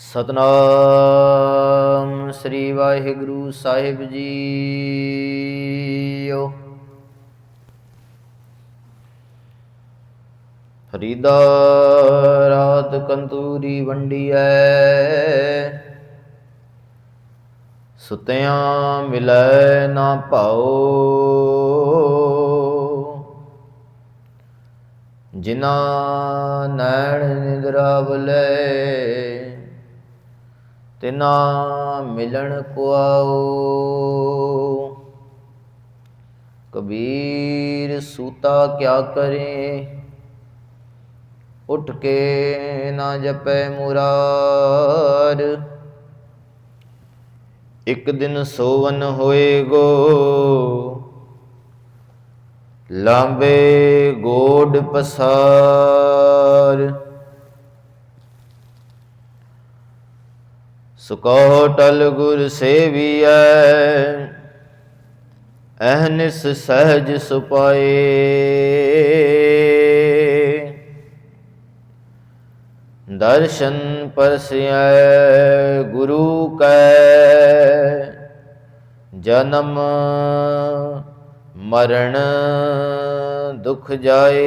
ਸਤਨਾਮ ਸ੍ਰੀ ਵਾਹਿਗੁਰੂ ਸਾਹਿਬ ਜੀਓ। ਫਰੀਦਾ ਰਾਤ ਕੰਤੂਰੀ ਵੰਡੀਐ। ਸੁਤਿਆਂ ਮਿਲੈ ਨਾ ਭਾਓ ਜਿਨਾ ਨੈਣ ਨਿਦਰਾਵਲੇ ਤਿਨਾ ਮਿਲਣ ਕੁਆਓ ਕਬੀਰ ਸੂਤਾ ਕਿਆ ਕਰੇ? ਉੱਠ ਕੇ ਨਾ ਜਪੈ ਮੁਰਾਰ। ਇੱਕ ਦਿਨ ਸੋਵਨ ਹੋਏਗੋ ਲਾਂਬੇ ਗੋਡ ਪਸਾਰ। ਸੁਕੋ ਟਲ ਗੁਰ ਸੇਵੀਐ ਅਹਨਿਸ ਸਹਜ ਸੁਪਾਏ। ਦਰਸ਼ਨ ਪਰਸਿਐ ਗੁਰੂ ਕੈ, ਜਨਮ ਮਰਨ ਦੁਖ ਜਾਏ।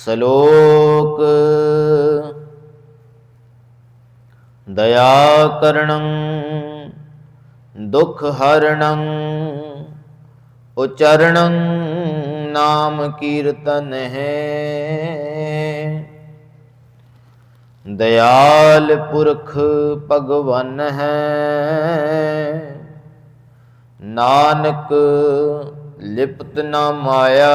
ਸ਼ਲੋਕ। ਦਇਆ ਕਰਣੰ ਦੁਖ ਹਰਣੰ ਉਚਰਣੰ ਨਾਮ ਕੀਰਤਨ ਹੈ। ਦਇਆਲ ਪੁਰਖ ਭਗਵਨ ਹੈ, ਨਾਨਕ ਲਿਪਤ ਨਾ ਮਾਇਆ।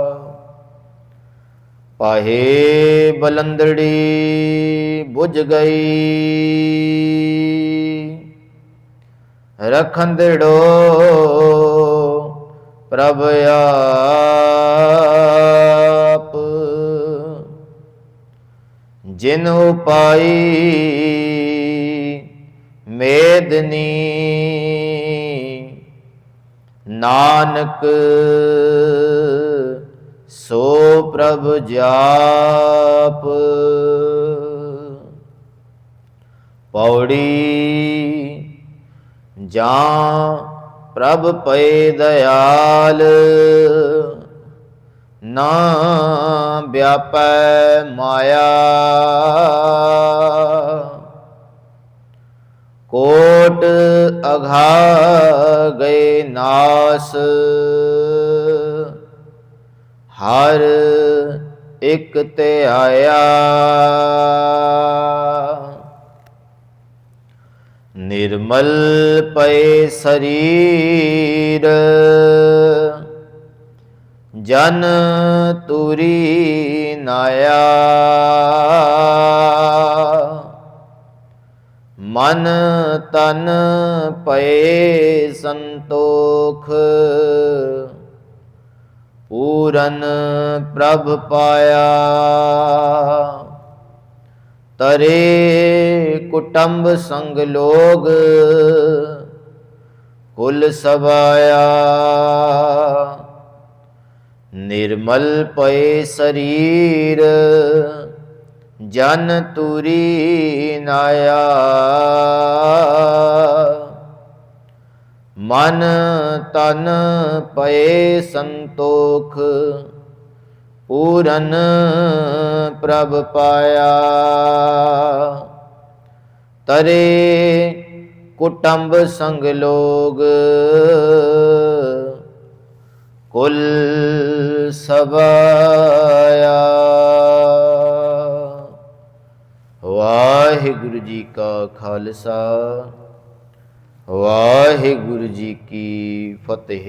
ਪਾਹੇ ਬਲੰਦੜੀ ਬੁਝ ਗਈ। ਰਖੰਦੜੋ ਪ੍ਰਭ ਆਪ। ਜਿਨ ਉਪਾਈ ਮੇਦਨੀ ਨਾਨਕ ਸੋ ਪ੍ਰਭ ਜਾਪ। ਪੌੜੀ ਜਾਂ ਪ੍ਰਭ ਪਏ ਦਇਆਲ, ਨਾ ਵਿਆਪੈ ਮਾਇਆ। ਕੋਟ ਅਘਾ ਗਏ ਨਾਸ। ਹਰ ਇੱਕ ਤੇ ਆਇਆ। ਨਿਰਮਲ ਪਏ ਸਰੀਰ ਜਨ ਤੁਰੀ ਨਾਇਆ ਮਨ ਤਨ ਪਏ ਸੰਤੋਖ ਪੂਰਨ ਪ੍ਰਭ ਪਾਇਆ। ਤਰੇ ਕੁਟੰਬ ਸੰਗ ਲੋਗ ਕੁਲ ਸਵਾਇਆ। ਨਿਰਮਲ ਪਏ ਸਰੀਰ, ਜਨ ਤੁਰੀ ਨਾਇਆ। ਮਨ ਤਨ ਪਏ ਸੰਤੋਖ, ਪੂਰਨ ਪ੍ਰਭ ਪਾਇਆ। ਤਰੇ ਕੁਟੰਬ ਸੰਗ ਲੋਗ, ਕੁਲ ਸਬਾਇਆ ਵਾਹਿਗੁਰੂ ਜੀ ਕਾ ਖਾਲਸਾ। ਵਾਹਿਗੁਰੂ ਜੀ ਕੀ ਫਤਿਹ।